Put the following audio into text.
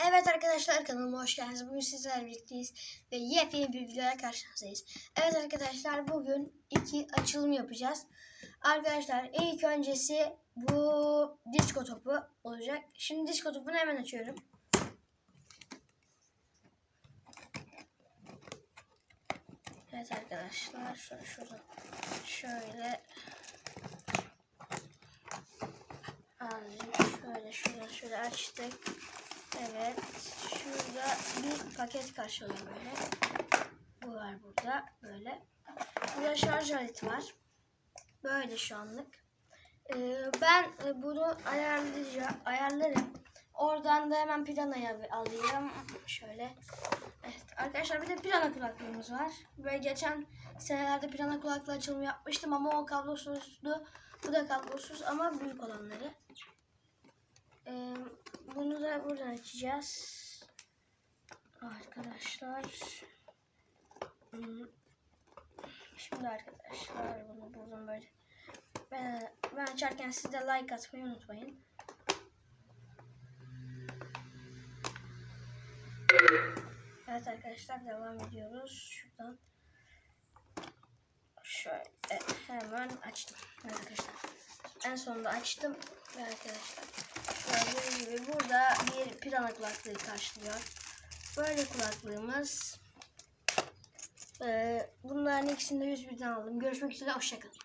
Evet arkadaşlar kanalıma hoş geldiniz. Bugün sizlerle birlikteyiz ve yepyeni bir videoya karşınızdayız. Evet arkadaşlar bugün iki açılım yapacağız. Arkadaşlar ilk öncesi bu disco topu olacak. Şimdi disco topunu hemen açıyorum. Evet arkadaşlar şöyle şurada şöyle azıcık şöyle şöyle şöyle açtık. Evet. Şurada bir paket karşılıyor böyle. Bu var burada. Böyle. Burada şarj aleti var. Böyle şu anlık. Ee, ben e, bunu ayarlayacağım. Ayarlarım. Oradan da hemen planaya alayım. Şöyle. Evet. Arkadaşlar bir de plana kulaklığımız var. Böyle geçen senelerde plana kulaklığı açılımı yapmıştım ama o kablosuzdu. Bu da kablosuz ama büyük olanları. Ee, da buradan açacağız. Arkadaşlar. Hmm. Şimdi arkadaşlar bunu buradan böyle. Ben, ben açarken siz de like atmayı unutmayın. Evet arkadaşlar devam ediyoruz. Şuradan şöyle hemen açtım. Arkadaşlar. En sonunda açtım arkadaşlar gördüğünüz gibi burada bir pirana kulaklığı karşılıyor. Böyle kulaklığımız. Ee, bunların ikisini de 101'den aldım. Görüşmek üzere. Hoşçakalın.